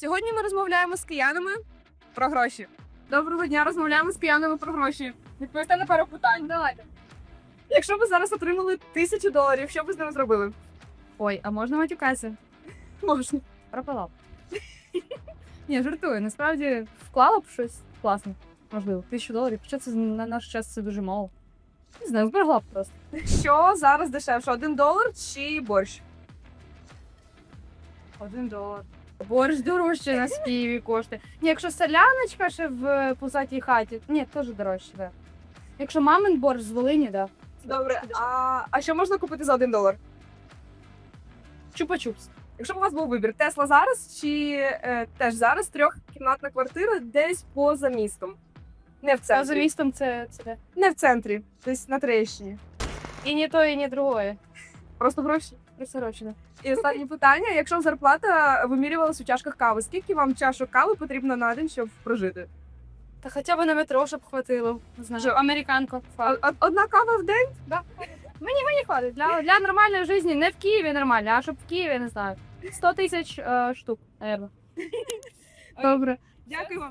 Сьогодні ми розмовляємо з киянами про гроші. Доброго дня, розмовляємо з киянами про гроші. Відповісти на пару питань. Давайте. Якщо ви зараз отримали тисячу доларів, що ви з ними зробили? Ой, а можна матюкатися? Можна. Пропала. Ні, жартую. Насправді вклала б щось класне. Можливо, тисячу доларів. Хоча це на наш час це дуже мало. Не знаю, зберегла б просто. Що зараз дешевше? Один долар чи борщ? Один долар. Борщ дорожче на співі коштує. Ні, якщо соляночка ще в пузатій хаті, ні, теж дорожче, да. Якщо мамин борщ з Волині, да. Добре. А, а що можна купити за один долар? Чупа-чупс. Якщо б у вас був вибір, Тесла зараз чи е, теж зараз трьохкімнатна квартира десь поза містом? Не в А за містом це, це де? Не в центрі, десь на Троєщині. І не то, і не другое. Просто гроші. Присорочено. І останнє питання: якщо зарплата вимірювалась у чашках кави, скільки вам чашок кави потрібно на день, щоб прожити? Та хоча б на метро, щоб хватило. Не знаю. О- Одна кава в день? Мені хватить. Для, для нормальної житті не в Києві нормально, а щоб в Києві, не знаю. 100 тисяч е, штук, наверное. Добре. Дякую вам.